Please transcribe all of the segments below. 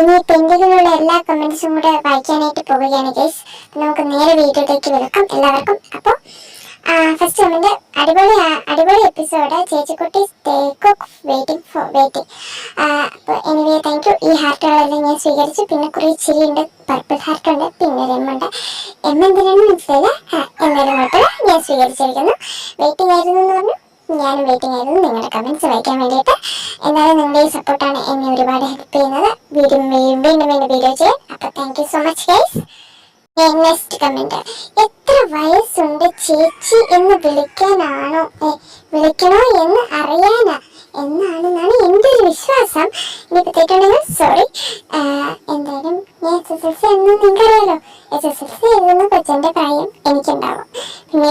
ഇനി പെൻഡിങ്ങിലുള്ള എല്ലാ കമന്റ്സും കൂടെ വായിക്കാനായിട്ട് പോവുകയാണ് ഗൈസ് നമുക്ക് നേരെ വീഡിയോയിലേക്ക് വെൽക്കം എല്ലാവർക്കും അപ്പോൾ ഫസ്റ്റ് കമന്റ് അടിപൊളി അടിപൊളി എപ്പിസോഡ് ചേച്ചിക്കുട്ടി കുക്ക് വെയിറ്റിംഗ് ഫോർ വെയിറ്റിംഗ് അപ്പോൾ എനിവേ താങ്ക് യു ഈ ഹാർട്ടുകളെല്ലാം ഞാൻ സ്വീകരിച്ചു. പിന്നെ കുറേ ചിരിയുണ്ട് പർപ്പിൾ ഹാർട്ട് ഉണ്ട് പിന്നെ ഒരു എം എമ്മ എന്തിനാണ് മനസ്സിലായില്ല എന്നാലും ഹാർട്ടുകൾ ഞാൻ സ്വീകരിച്ചിരിക്കുന്നു. വെയിറ്റിംഗ് ആയിരുന്നു എന്ന് പറഞ്ഞു. ഞാനും വെയിറ്റിംഗ് ആയിരുന്നു നിങ്ങളുടെ കമൻസ് വായിക്കാൻ വേണ്ടിയിട്ട്. എന്നാലും നിങ്ങളുടെ ഈ സപ്പോർട്ടാണ് എന്നെ ഒരുപാട് ഹെൽപ്പ് ചെയ്യുന്നത്. വീണ്ടും വീണ്ടും വീണ്ടും വീഡിയോ ചെയ്യാൻ. അപ്പോൾ thank you so much guys next comment എത്ര വയസ്സുണ്ട് ചേച്ചി എന്ന് വിളിക്കാനാണോ? വിളിക്കണോ എന്ന് അറിയാനാ? എന്നാണെന്നാണ് എന്റെ ഒരു വിശ്വാസം. ഇനിയിപ്പോൾ തെറ്റുണ്ടെങ്കിൽ സോറി എന്തായാലും ഞാൻ എസ് എസ് എൽ സി എന്ന് നിങ്ങൾക്കറിയാലോ. എസ് എസ് എൽ സി എഴുതുന്ന കൊച്ചന്റെ പ്രായം എനിക്കുണ്ടാവും. പിന്നെ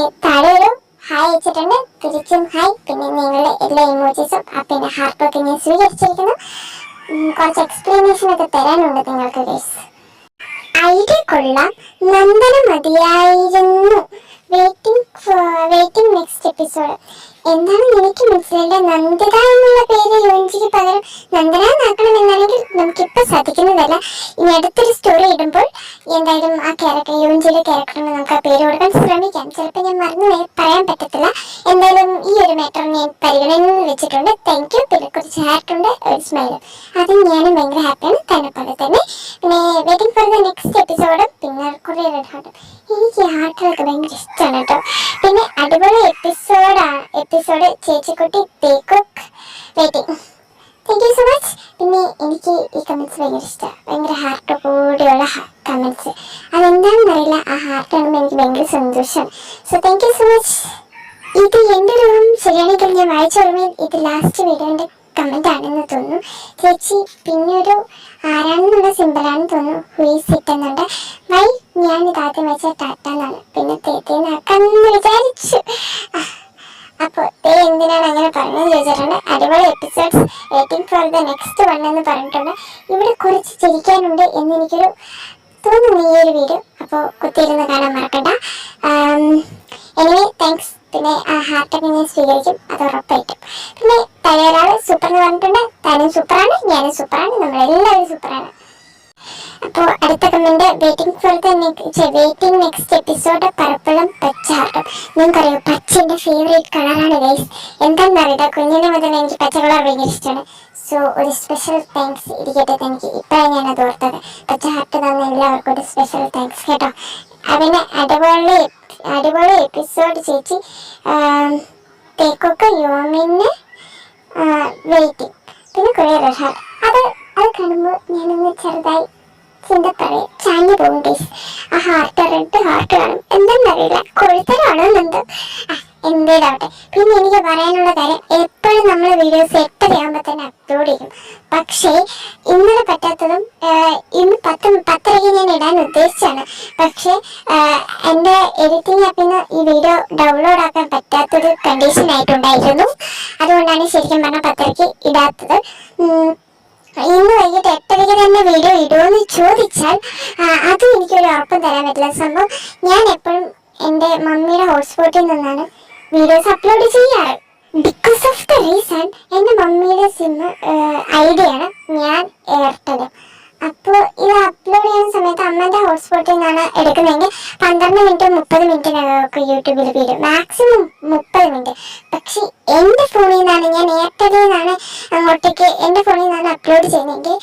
സ്വീകരിച്ചിരിക്കുന്നു. കുറച്ച് എക്സ്പ്ലനേഷൻ ഒക്കെ തരാനുണ്ട് നിങ്ങൾക്ക് ഗൈസ് ഐഡിയ കൊള്ളാം നന്ദന മതിയായിരുന്നു. വെയിറ്റിംഗ് വെയിറ്റിംഗ് നെക്സ്റ്റ് എപ്പിസോഡ് എന്താണ് എനിക്ക് മനസ്സിലായില്ല? നന്ദിത എന്നുള്ള പേര് യോഞ്ചിക്ക് പകരം നന്ദന എന്നാക്കണം നമുക്കിപ്പോൾ സാധിക്കുന്നതല്ല. ഇനി അടുത്തൊരു സ്റ്റോറി ഇടുമ്പോൾ എന്തായാലും ആ ക്യാരക്ടർ യോഞ്ചിയുടെ ക്യാരക്ടറിന് നമുക്ക് ആ പേര് കൊടുക്കാൻ ശ്രമിക്കാം. ചിലപ്പോൾ ഞാൻ മറന്നു പറയാൻ പറ്റത്തില്ല. എന്തായാലും ഈ ഒരു മാറ്റർ ഞാൻ പരിഗണന വെച്ചിട്ടുണ്ട്. താങ്ക് യു പിന്നെ കുറച്ച് ഹാർട്ട് ഉണ്ട്. ഒരു സ്മൈലും അത് ഞാനും ഭയങ്കര ഹാപ്പിയാണ് തന്നെ പോലെ തന്നെ. പിന്നെ വെയിറ്റിംഗ് ഫോർ ദ നെക്സ്റ്റ് എപ്പിസോഡും പിന്നെ കുറേ റെഡ് ഹാർട്ട് എനിക്ക് ഹാർട്ടുകളൊക്കെ ഭയങ്കര ഇഷ്ടമാണ് കേട്ടോ. പിന്നെ അടിപൊളി എപ്പിസോഡാണ് എപ്പിസോഡ് ചേച്ചിക്കുട്ടി തേക്കുക്ക് waiting thank you so much പിന്നെ എനിക്ക് കമൻസ് ഭയങ്കര ഇഷ്ടമാണ് ഭയങ്കര ഹാർട്ട് കൂടിയുള്ള കമൻസ് അതെന്താണെന്ന് അറിയില്ല ആ ഹാർട്ട് കാണുമ്പോൾ എനിക്ക് ഭയങ്കര സന്തോഷം. So thank you so much ഇത് എന്റെ റൂം ശരിയാണെങ്കിൽ ഞാൻ വായിച്ച ഓർമ്മയിൽ ഇത് ലാസ്റ്റ് വീഡിയോന്റെ കമന്റ് ആണെന്ന് തോന്നുന്നു. ചേച്ചി പിന്നെ ഒരു ആരാണെന്നുള്ള സിമ്പിളാണെന്ന് തോന്നുന്നു. ഹുയിസ് ഇട്ടെന്നുണ്ട് വൈ ഞാൻ ഇത് ആദ്യം വെച്ച ടാറ്റ എന്നാണ് പിന്നെ തേത്തേന്നാക്കാമെന്ന് വിചാരിച്ചു. അപ്പോൾ എന്തിനാണ് അങ്ങനെ പറഞ്ഞത് ചോദിച്ചിട്ടുണ്ട്. അടിപൊളി episodes waiting for the next one എന്ന് പറഞ്ഞിട്ടുണ്ട്. ഇവിടെ കുറച്ച് ചിരിക്കാനുണ്ട് എന്ന് എനിക്കൊരു തോന്നുന്നു ഈ ഒരു വീഡിയോ അപ്പോൾ കുത്തിയിരുന്ന് കാണാൻ മറക്കണ്ട. എനിവേ താങ്ക്സ് പിന്നെ ആ ഹാർട്ടൊക്കെ ഞാൻ സ്വീകരിക്കും. അത് ഉറപ്പായിട്ടും. പിന്നെ തലയൊരാൾ സൂപ്പർ എന്ന് പറഞ്ഞിട്ടുണ്ട്. താനും സൂപ്പറാണ് ഞാനും സൂപ്പറാണ് നമ്മളെല്ലാവരും സൂപ്പറാണ് അപ്പോൾ അടുത്ത comment waiting for the waiting next episode പരപ്പളം പച്ചാർട്ടും നിങ്ങൾക്കറിയോ പച്ച എന്റെ ഫേവറേറ്റ് കളറാണ് ഗൈസ് എന്താണെന്ന് അറിയില്ല കുഞ്ഞിനെ മുതൽ എനിക്ക് പച്ച കളർ ഭയങ്കര ഇഷ്ടമാണ് സോ ഒരു സ്പെഷ്യൽ താങ്ക്സ് ഇരിക്കട്ടെ എനിക്ക് ഇപ്പോഴാണ് ഞാനത് ഓർത്തത്. പച്ച ഹാർട്ട് തന്ന എല്ലാവർക്കും ഒരു സ്പെഷ്യൽ താങ്ക്സ് കേട്ടോ. അവന് അടിപൊളി അടിപൊളി എപ്പിസോഡ് ചേച്ചി തേക്കൊക്കെ യോമിന് വെയിറ്റിംഗ് പിന്നെ കുറേ റഹാർ അത് അത് കാണുമ്പോൾ ഞാനൊന്ന് ചെറുതായി ചിന്ത പറയും ചാഞ്ഞു പോകും ടേസ് ആ ഹാർട്ട് റെഡ് ഹാർട്ട് കാണും എന്തെന്നറിയില്ല. കൊഴുത്തരാണോ എന്തോ? എന്തേലാവട്ടെ പിന്നെ എനിക്ക് പറയാനുള്ള കാര്യം എപ്പോഴും നമ്മൾ വീഡിയോസ് എട്ടരയാകുമ്പോൾ തന്നെ അപ്ലോഡ് ചെയ്യും. പക്ഷേ ഇന്നലെ പറ്റാത്തതും ഇന്ന് പത്ത് പത്തരയ്ക്ക് ഞാൻ ഇടാൻ ഉദ്ദേശിച്ചാണ് പക്ഷേ എന്റെ എഡിറ്റിംഗ് ആപ്പിൽ നിന്ന് ഈ വീഡിയോ ഡൗൺലോഡ് ആക്കാൻ പറ്റാത്തൊരു കണ്ടീഷൻ ആയിട്ടുണ്ടായിരുന്നു. അതുകൊണ്ടാണ് ശരിക്കും പറഞ്ഞാൽ പത്തരയ്ക്ക് ഇടാത്തത്. ഇന്ന് വൈകിട്ട് എട്ടരയ്ക്ക് തന്നെ വീഡിയോ ഇടുമെന്ന് ചോദിച്ചാൽ അത് എനിക്കൊരു ഉറപ്പും തരാൻ പറ്റില്ല. സംഭവം ഞാൻ എപ്പോഴും എന്റെ മമ്മിയുടെ ഹോട്ട്സ്പോട്ടിൽ നിന്നാണ് വീഡിയോസ് അപ്ലോഡ് ചെയ്യാറ്. ബിക്കോസ് ഓഫ് ദ റീസൺ എന്റെ മമ്മിയുടെ സിം ഐഡിയ ആണ് ഞാൻ എയർടെലും. അപ്പോൾ ഇത് അപ്ലോഡ് ചെയ്യുന്ന സമയത്ത് അമ്മന്റെ ഹോട്ട്സ്പോട്ടിൽ നിന്നാണ് എടുക്കുന്നതെങ്കിൽ പന്ത്രണ്ട് മിനിറ്റ് മുപ്പത് മിനിറ്റിനൊക്കെ യൂട്യൂബിൽ വീഴും മാക്സിമം മുപ്പത് മിനിറ്റ് പക്ഷേ എന്റെ ഫോണിൽ നിന്നാണ് ഞാൻ എയർടെലിൽ നിന്നാണ് അങ്ങോട്ടേക്ക് എന്റെ ഫോണിൽ നിന്നാണ് അപ്ലോഡ് ചെയ്യുന്നതെങ്കിൽ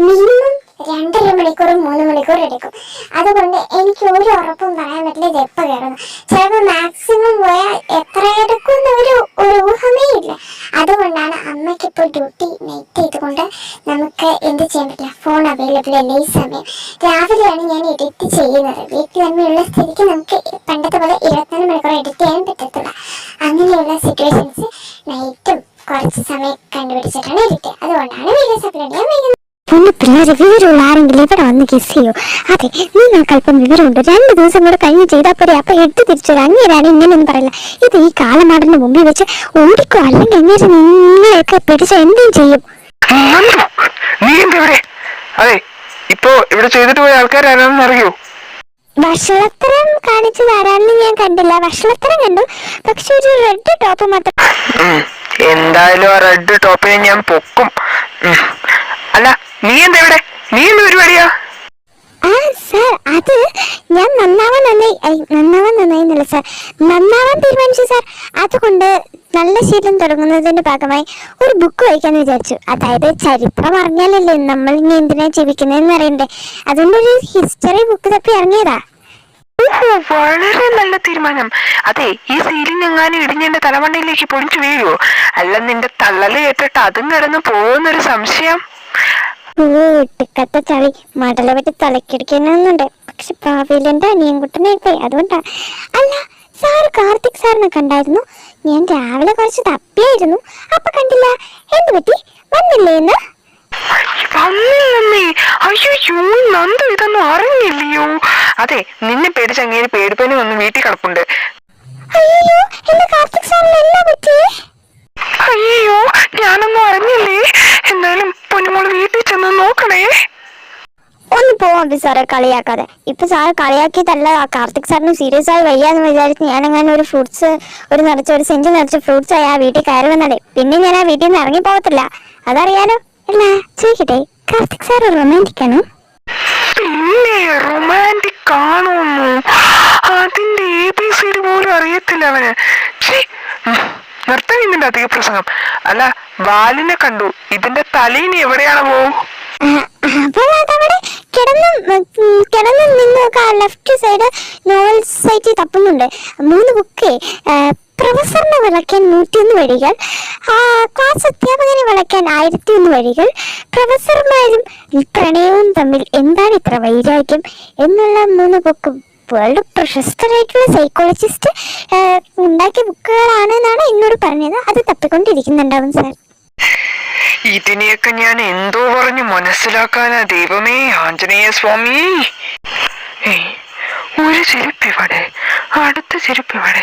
മിനിമം രണ്ടര മണിക്കൂർ മൂന്ന് മണിക്കൂർ എടുക്കും. അതുകൊണ്ട് എനിക്ക് ഒരു ഉറപ്പും പറയാൻ പറ്റില്ല ഇത് എപ്പോൾ കയറുന്നു ചിലപ്പോൾ മാക്സിമം പോയാൽ എത്ര എടുക്കും ഒരു ഒരു ഊഹമേ ഇല്ല. അതുകൊണ്ടാണ് അമ്മയ്ക്ക് ഇപ്പോൾ ഡ്യൂട്ടി നൈറ്റ് ചെയ്തുകൊണ്ട് നമുക്ക് എന്ത് ചെയ്യാൻ പറ്റില്ല ഫോൺ അവൈലബിൾ അല്ല ഈ സമയം. രാവിലെയാണ് ഞാൻ എഡിറ്റ് ചെയ്യുന്നത്. വീട്ടിൽ തന്നെയുള്ള സ്ഥിതിക്ക് നമുക്ക് പണ്ടത്തെ പോലെ ഇരുപത്തിനാല് മണിക്കൂർ എഡിറ്റ് ചെയ്യാൻ പറ്റത്തില്ല അങ്ങനെയുള്ള സിറ്റുവേഷൻസ് നൈറ്റും കുറച്ച് സമയം കണ്ടുപിടിച്ചിട്ടാണ് എഡിറ്റ് അതുകൊണ്ടാണ് വീഡിയോ സപ്ലൈ ചെയ്യാൻ ഒന്ന് പിള്ളേരെ വിവരമുള്ള ആരെങ്കിലും ഇവിടെ വന്ന് കിസ് ചെയ്യോ? അതെ നിങ്ങൾക്ക് അല്പം വിവരമുണ്ട്. രണ്ട് ദിവസം കൂടെ കഴിഞ്ഞ് ചെയ്താൽ പോരെ. അപ്പൊ എടുത്ത് തിരിച്ചൊരു അങ്ങേരാണ് ഇങ്ങനെയൊന്നും പറയില്ല. ഇത് ഈ കാലമാടന് മുമ്പിൽ വെച്ച് ഓടിക്കോ. അല്ലെങ്കിൽ അങ്ങേര് നിങ്ങളെയൊക്കെ പിടിച്ച് എന്തും ചെയ്യും. നന്ദു, നീ എന്താ ഇവിടെ അതെ ഇപ്പോ ഇവിടെ ചെയ്തിട്ട് പോയ ആൾക്കാർ ആരാണെന്ന് അറിയോ? വഷളത്തരം കാണിച്ചത് ആരാണെന്ന് ഞാൻ കണ്ടില്ല. ഭക്ഷണത്തരം കണ്ടു. പക്ഷെ ഒരു റെഡ് ടോപ്പ് മാത്രം എന്തായാലും ആ റെഡ് ടോപ്പിനെ ഞാൻ പൊക്കും. അല്ല നീ എന്താ ഇവിടെ നീ അത് ഞാൻ നന്നാവാൻ നന്നായി നന്നാവാൻ സാർ നന്നാവാൻ തീരുമാനിച്ചു സാർ അതുകൊണ്ട് നല്ല ശീലം തുടങ്ങുന്നതിന്റെ ഭാഗമായി ഒരു ബുക്ക് വായിക്കാന്ന് വിചാരിച്ചു. അതായത് ചരിത്രം അറിഞ്ഞാലല്ലേ നമ്മൾ ഇനി എന്തിനാ ജീവിക്കുന്നതെന്ന് അറിയണ്ടേ? അതുകൊണ്ട് ഒരു ഹിസ്റ്ററി ബുക്ക് തപ്പി ഇറങ്ങിയതാ. വളരെ നല്ല തീരുമാനം. അതെ ഈ സീലിംഗ് എങ്ങാനും ഇടിഞ്ഞെന്റെ തലമണ്ണയിലേക്ക് പൊടിച്ചു വീഴുവോ? അല്ല നിന്റെ തള്ളൽ കേട്ടിട്ട് അതും കിടന്ന് പോകുന്നൊരു സംശയം. ഓ ഇട്ടിക്കത്ത ചളി മടല പറ്റി തലക്കിടിക്കുന്നുണ്ട് പക്ഷെ പാവിലെന്റെ അനിയൻ കുട്ടനെ അനിയൻകുട്ടനായിപ്പോയി. അതുകൊണ്ടാ. അല്ല സാറ് കാർത്തിക് സാറിനെ കണ്ടായിരുന്നു. ഞാൻ രാവിലെ കുറച്ച് തപ്പിയായിരുന്നു. അപ്പൊ കണ്ടില്ല എന്ത് പറ്റി? വന്നില്ലേ എന്ന്? നന്ദു ഇതൊന്നും അറിഞ്ഞില്ലയോ? അതെ നിന്നെ പേടിച്ച് അങ്ങേര് പേടിപ്പനി വന്ന് വീട്ടിൽ കിടപ്പുണ്ട്. അയ്യോ എന്റെ കാർത്തിക് സാറിന് എന്നാ പറ്റിയേ? അയ്യോ ഞാനൊന്നും അറിഞ്ഞില്ലേ എന്തായാലും പൊന്നുമോൾ വീട്ടിൽ ചെന്ന് നോക്കണേ. ഒന്ന് പോവാം സാറെ കളിയാക്കാതെ. ഇപ്പൊ സാറ് കളിയാക്കിയതല്ല കാർത്തിക് സാറിന് സീരിയസ് ആയി വയ്യാന്ന് വിചാരിച്ച് ഞാൻ അങ്ങനെ ഒരു ഫ്രൂട്ട്സ് ഒരു നിറച്ച ഒരു സെഞ്ചി നിറച്ച ഫ്രൂട്ട്സ് ആയി ആ വീട്ടിൽ കയറി വന്നടേ പിന്നെ ഞാൻ ആ വീട്ടിൽ നിന്ന് ഇറങ്ങി പോകത്തില്ല. അതറിയാലോ. അല്ല ചോദിക്കട്ടെ കാർത്തിക് സാർ റൊമാന്റിക് ആണോ? പിന്നെ റൊമാന്റിക് ആണോന്നു? അതിന്റെ എ ബി സി ഡി പോലും അറിയത്തില്ല അവന്. നിർത്തം ഇതിന്റെ അധിക പ്രസംഗം. അല്ല വാലിനെ കണ്ടു. ഇതിന്റെ തലയിനി എവിടെയാണ് പോവും അപ്പോൾ അതവിടെ കിടന്ന് കിടന്ന് നിന്ന് ലെഫ്റ്റ് സൈഡ് നോവൽ സൈറ്റിൽ തപ്പുന്നുണ്ട്. മൂന്ന് ബുക്ക് പ്രൊഫസറിനെ വിളക്കാൻ നൂറ്റിയൊന്ന് വഴികൾ ക്ലാസ് അധ്യാപകനെ വിളക്കാൻ ആയിരത്തി ഒന്ന് വഴികൾ പ്രൊഫസർമാരും പ്രണയവും തമ്മിൽ എന്താണ് ഇത്ര വൈരാഗ്യം എന്നുള്ള മൂന്ന് ബുക്ക് വേൾഡ് പ്രശസ്തരായിട്ടുള്ള സൈക്കോളജിസ്റ്റ് ഉണ്ടാക്കിയ ബുക്കുകളാണ് എന്നാണ് എന്നോട് പറഞ്ഞത്. അത് തപ്പിക്കൊണ്ടിരിക്കുന്നുണ്ടാവും സാർ ഇതിനെയൊക്കെ ഞാൻ എന്തോ പറഞ്ഞു മനസ്സിലാക്കാനാ ദൈവമേ ആഞ്ജനേയ സ്വാമി. ഒരു ചെരുപ്പ് ഇവിടെ അടുത്ത ചെരുപ്പ് ഇവിടെ.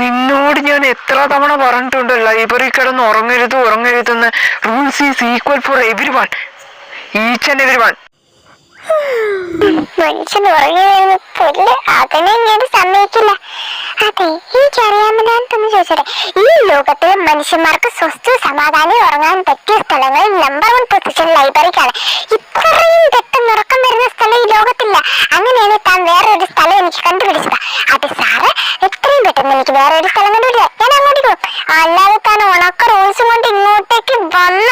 നിന്നോട് ഞാൻ എത്ര തവണ പറഞ്ഞിട്ടുണ്ട് ലൈബ്രറി കിടന്ന് ഉറങ്ങരുത് ഉറങ്ങരുതെന്ന്. Rules is equal for everyone each and every one ഈ ലോകത്തിൽ മനുഷ്യന്മാർക്ക് സ്വസ്ഥ സമാധാനം ഉറങ്ങാൻ പറ്റിയ സ്ഥലങ്ങൾ നമ്പർ വൺ പൊസിഷൻ ലൈബ്രറിക്കാണ് ഇത്രയും പെട്ടെന്ന് ഉറക്കം വരുന്ന സ്ഥലം ഈ ലോകത്തില്ല. അങ്ങനെയാണ് താൻ വേറൊരു സ്ഥലം എനിക്ക് കണ്ടുപിടിച്ചത്. അത് സാറ് എത്രയും പെട്ടെന്ന് എനിക്ക് വേറെ ഒരു സ്ഥലം കണ്ടുപിടിക്കുക ഞാൻ അങ്ങോട്ട് പോകും അല്ലാതെ താൻ ഉണക്ക റോസും കൊണ്ട് ഇങ്ങോട്ടേക്ക് വന്ന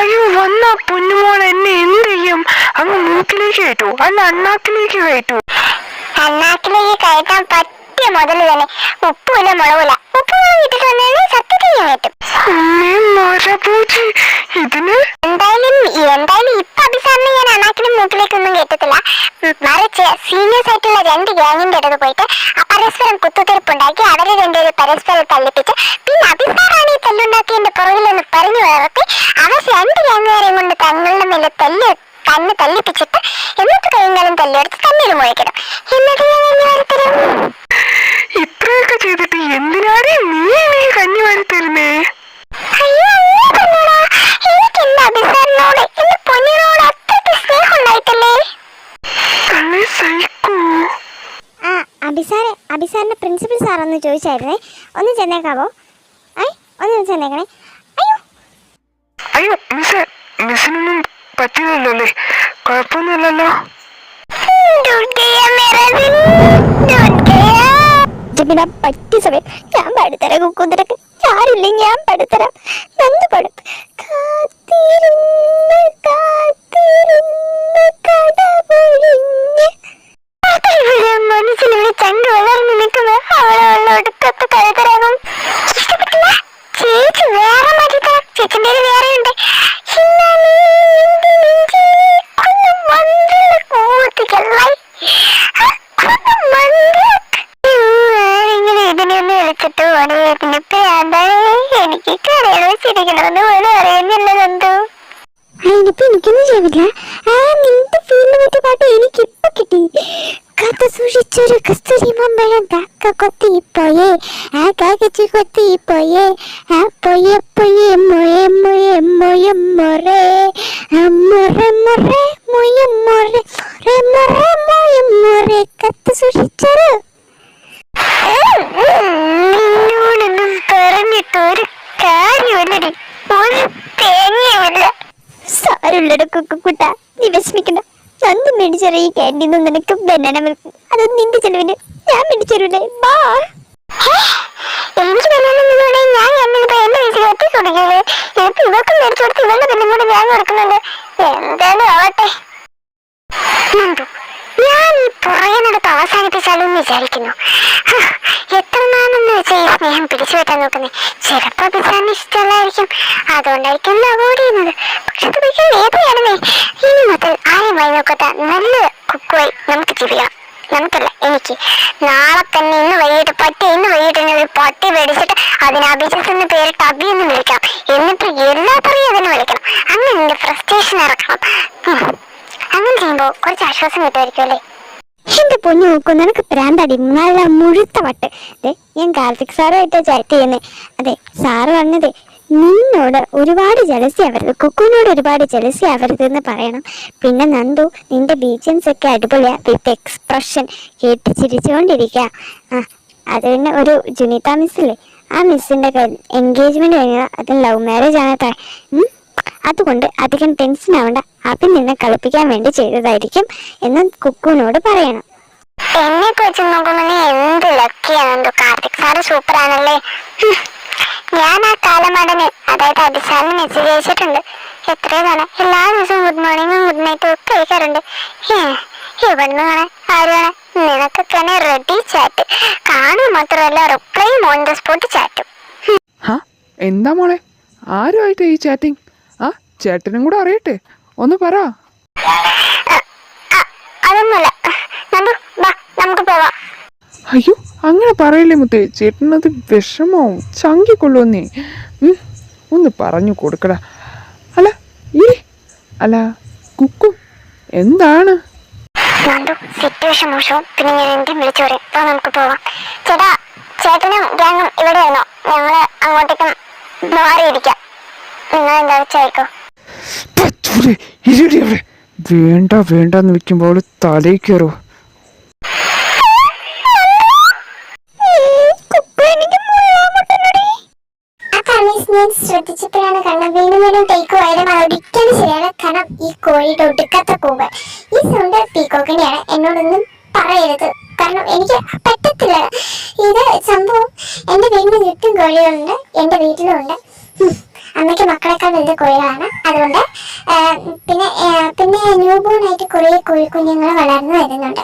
അയ്യോ വന്ന പൊന്നുമോൾ എന്നെ എന്ത് ചെയ്യും അങ്ങ് മൂക്കിലേക്ക് കയറ്റു അല്ല അണ്ണാക്കിലേക്ക് കയറ്റു അണ്ണാക്കിലേക്ക് കയറ്റാൻ പറ്റിയ മുതൽ തന്നെ ഉപ്പുമില്ല മുളകില്ല ഉപ്പ് ഇട്ടിട്ട് വന്നാൽ സത്യത്തിൽ ഞാൻ ഇതിന്? എന്തായാലും എന്തായാലും ഇപ്പൊ അഭിസാറിന് ഞാൻ അണ്ണാക്കിനും മൂക്കിലേക്കൊന്നും കേട്ടത്തില്ല മറിച്ച് സീനിയേഴ്സ് ആയിട്ടുള്ള രണ്ട് ഗ്യാങ്ങിന്റെ അടുത്ത് പോയിട്ട് ആ പരസ്പരം കുത്തുതീർപ്പുണ്ടാക്കി അവരെ രണ്ടുപേരും പരസ്പരം തല്ലിപ്പിച്ച് പിന്നെ അഭിസാറാണ് ഈ തല്ലുണ്ടാക്കിയതിന്റെ പുറകിലൊന്ന് പറഞ്ഞു വളർത്തി അവർ രണ്ട് ഗ്യാങ്ങുകാരെയും കൊണ്ട് തങ്ങളുടെ മേലെ തല്ല് തന്നെ തല്ലിപ്പിച്ചിട്ട് എന്നിട്ട് കൈകാലം തല്ലിയെടുത്ത് തമ്മിൽ മുഴക്കണം എന്നിട്ട് ഞാൻ വരുത്തരും ഇത്രയൊക്കെ ചെയ്തിട്ട് എന്തിനാടി നീ എനിക്ക് കഞ്ഞി വാരി തരുന്നേ? അഭിസാറിന്റെ പ്രിൻസിപ്പൽ സാർ ഒന്ന് ചോദിച്ചായിരുന്നേ. ഒന്ന് ചെന്നേക്കാവോ? ഏ ഒന്ന് ചെന്നേക്കണേ. അയ്യോ. അയ്യോ മിസ് മിസ്സിനൊന്നും പറ്റില്ലല്ലോ അല്ലേ? കുഴപ്പമൊന്നുമില്ലല്ലോ. ജമിന പറ്റിയ സമയം. ഞാൻ പാടിത്തരാം കുക്കുന്തരക്ക്. ആരില്ല ഞാൻ പാടിത്തരാം. നന്ദി പാടും കാത്തിരുന്ന് കാത്തിരുന്ന്. കൊത്തിപ്പോയേ ആ കാക്കച്ചി കൊത്തി പോയേ. ആ പോയേ പോയേ മൊയെ മൊയെ മൊയം മൊറേ മുറ മൊറെ മൊയം മൊറെ മൊറെ മൊറെ മൊയം മൊറെ കത്ത് സൂക്ഷിച്ചൊരു. നിന്നോടൊന്നും പറഞ്ഞിട്ട് ഒരു കാര്യമില്ലടി ഒരു തേങ്ങയുമില്ല. കുക്കുട്ട നീ വിഷമിക്കണ്ട. നന്ദി മേടിച്ചറിയ നിനക്ക് ബനാന മിൽക്ക് അതൊന്നും നിന്റെ ചെലവിന് ഞാൻ മേടിച്ചറിയില്ലേ ബാ എനിക്ക് ബനാന ഞാൻ സ്നേഹം അതുകൊണ്ടായിരിക്കും പക്ഷെ മുതൽ വൈ നല്ല കുക്കുവായി നമുക്ക് ജീവിക്കാം. നമുക്കല്ല എനിക്ക് നാളെ തന്നെ ഇന്ന് വൈകിട്ട് പട്ടി ഇന്ന് വൈകിട്ട് ഒരു പട്ടി മേടിച്ചിട്ട് അതിന് അഭിജിത്ത് എന്ന് പേരിട്ട് അഭി എന്ന് വിളിക്കാം. എന്നിട്ട് എല്ലാത്തറിയും അതിനെ വിളിക്കണം. അങ്ങനെ എന്റെ ഫ്രസ്ട്രേഷൻ ഇറക്കണം. അങ്ങനെ ചെയ്യുമ്പോ കുറച്ച് ആശ്വാസം കിട്ടുമായിരിക്കും അല്ലേ? എന്റെ പൊന്നു നോക്കൂ നിനക്ക് പ്രാന്തടി നല്ല മുഴുത്ത വട്ട് അതെ ഞാൻ കാർത്തിക് സാറുമായിട്ടാണ് ചാറ്റ് ചെയ്യുന്നത് അതെ സാറ് പറഞ്ഞത് നിന്നോട് ഒരുപാട് ജലസി ആവരുത്. കുക്കുവിനോട് ഒരുപാട് ജലസി ആവരുത് എന്ന് പറയണം. പിന്നെ നന്ദു നിന്റെ ബീജൻസ് ഒക്കെ അടിപൊളിയാ. വിത്ത് എക്സ്പ്രഷൻ കേട്ട് ചിരിച്ചുകൊണ്ടിരിക്കുക ആ അത് പിന്നെ ഒരു ജുനിത മിസ്സില്ലേ ആ മിസ്സിന്റെ എൻഗേജ്മെന്റ് കഴിഞ്ഞാൽ അത് ലവ് മാരേജ് ആണ് താ അതുകൊണ്ട് അധികം ടെൻഷൻ ആവണ്ട. അപ്പൻ നിന്നെ കളിപ്പിക്കാൻ വേണ്ടി ചെയ്തതായിരിക്കും എന്ന് കുക്കുവിനോട് പറയണം. എന്നെ കുറിച്ച് നോക്കുമ്പോ എന്ത് ലക്കിയാണെന്തോ കാർത്തിക് സാറ് ഹും. ഞാൻ ആ കാലമടന് അതായത് അഭിസാറിന് മെസ്സേജ് അയച്ചിട്ടുണ്ട് എത്രയോ തവണ എല്ലാ ദിവസവും ഗുഡ് മോർണിംഗും ഗുഡ് നൈറ്റും ഒക്കെ അയക്കാറുണ്ട് ഇവിടുന്ന് കാണാൻ ആര് നിനക്കൊക്കെ തന്നെ റെഡി ചാറ്റ് കാണുക മാത്രമല്ല റിപ്ലൈ ഓൺ ദ സ്പോട്ട് ചാറ്റും ഹാ എന്താ മോളെ? ആരുമായിട്ട് ഈ ചാറ്റിംഗ് ആ ചേട്ടനും കൂടെ അറിയട്ടെ. ഒന്ന് പറ. അതൊന്നുമല്ല. നമുക്ക് പോവാം. അയ്യോ അങ്ങനെ പറയില്ലേ മുത്തേ? ചേട്ടനത് വിഷമാവും ചങ്കിക്കൊള്ളുവന്നേ. ഉം, ഒന്ന് പറഞ്ഞു കൊടുക്കടാ. അല്ല ഈ അല്ല കുക്കു എന്താണ്? നന്ദു സിറ്റുവേഷൻ മോശവും. പിന്നെ ഞാൻ എന്തും വിളിച്ചു പറയും. അപ്പൊ നമുക്ക് പോവാം. ചേട്ടാ ചേട്ടനും ഗ്യാങ്ങും ഇവിടെ ആണോ ഞങ്ങൾ അങ്ങോട്ടേക്കും മാറിയിരിക്കാം. നിങ്ങൾ എന്താ വെച്ചായിക്കോ പറ്റൂലേ, ഇരുടി അവിടെ. വേണ്ട വേണ്ടെന്ന് വെക്കുമ്പോൾ തലയിൽ ഞാൻ ശ്രദ്ധിച്ചപ്പോഴാണ് കാരണം വീണ്ടും വീണ്ടും ടേക്ക് പോയാലും ഒരിക്കലും ശരിയാണ് കാരണം ഈ കോഴിയുടെ ഒടുക്കത്തെ കൂവൽ ഈ സൗണ്ട് പീക്കോക്കിനെയാണ് എന്നോടൊന്നും പറയരുത്. കാരണം എനിക്ക് പറ്റത്തില്ല. ഇത് സംഭവം എന്റെ വീടിന് ചുറ്റും കോഴികളുണ്ട്. എന്റെ വീട്ടിലുണ്ട് ഉം. അമ്മയ്ക്ക് മക്കളെക്കാൾ വലുത് കോഴികളാണ്. അതുകൊണ്ട് പിന്നെ പിന്നെ ന്യൂ ബോൺ ആയിട്ട് കുറേ കോഴിക്കുഞ്ഞുങ്ങൾ വളർന്നു വരുന്നുണ്ട്.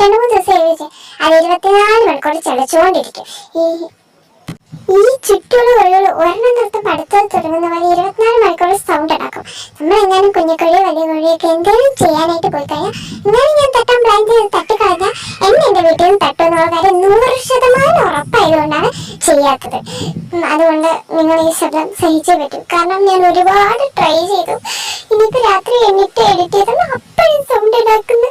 രണ്ടു മൂന്ന് ദിവസം എഴുതി അത് ഇരുപത്തിനാല് മണിക്കൂർ ചലച്ചുകൊണ്ടിരിക്കും ഈ ഈ ചുറ്റുള്ള കോഴികൾ ഒരെണ്ണം നിർത്തും പഠിത്തം തുടങ്ങുന്ന പോലെ ഇരുപത്തിനാല് മണിക്കൂർ സൗണ്ട് ഉണ്ടാക്കും. നമ്മൾ എങ്ങാനും കുഞ്ഞിക്കുഴി കോഴി വലിയ കോഴിയൊക്കെ എന്തെങ്കിലും ചെയ്യാനായിട്ട് പോയി കഴിഞ്ഞാൽ എന്നാലും ഞാൻ തട്ടാൻ പ്ലാൻ ചെയ്ത് തട്ടിക്കളഞ്ഞാൽ എന്നെ എന്റെ വീട്ടിൽ നിന്ന് തട്ടുമെന്നുള്ള കാര്യം നൂറ് ശതമാനം ചെയ്യാത്തത്. അതുകൊണ്ട് നിങ്ങൾ ഈ ശബ്ദം സഹിച്ചേ പറ്റും. കാരണം ഞാൻ ഒരുപാട് ട്രൈ ചെയ്തു. ഇനിയിപ്പോ രാത്രി എണ്ണിട്ട് എഡിറ്റ് ചെയ്തത് അപ്പോഴും സൗണ്ട് ഉണ്ടാക്കുന്നു.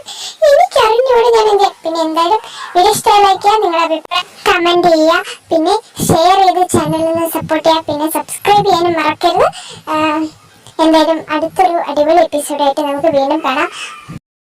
എനിക്കറിഞ്ഞൂടെ ഞാൻ എന്ത് പിന്നെ എന്തായാലും വീഡിയോ ഇഷ്ടമാക്കിയാൽ നിങ്ങളുടെ അഭിപ്രായം കമന്റ് ചെയ്യുക. പിന്നെ ഷെയർ ചെയ്ത് ചാനലിൽ നിന്ന് സപ്പോർട്ട് ചെയ്യുക. പിന്നെ സബ്സ്ക്രൈബ് ചെയ്യാനും മറക്കരുത്. എന്തായാലും അടുത്തൊരു അടിപൊളി എപ്പിസോഡായിട്ട് നമുക്ക് വീണ്ടും കാണാം.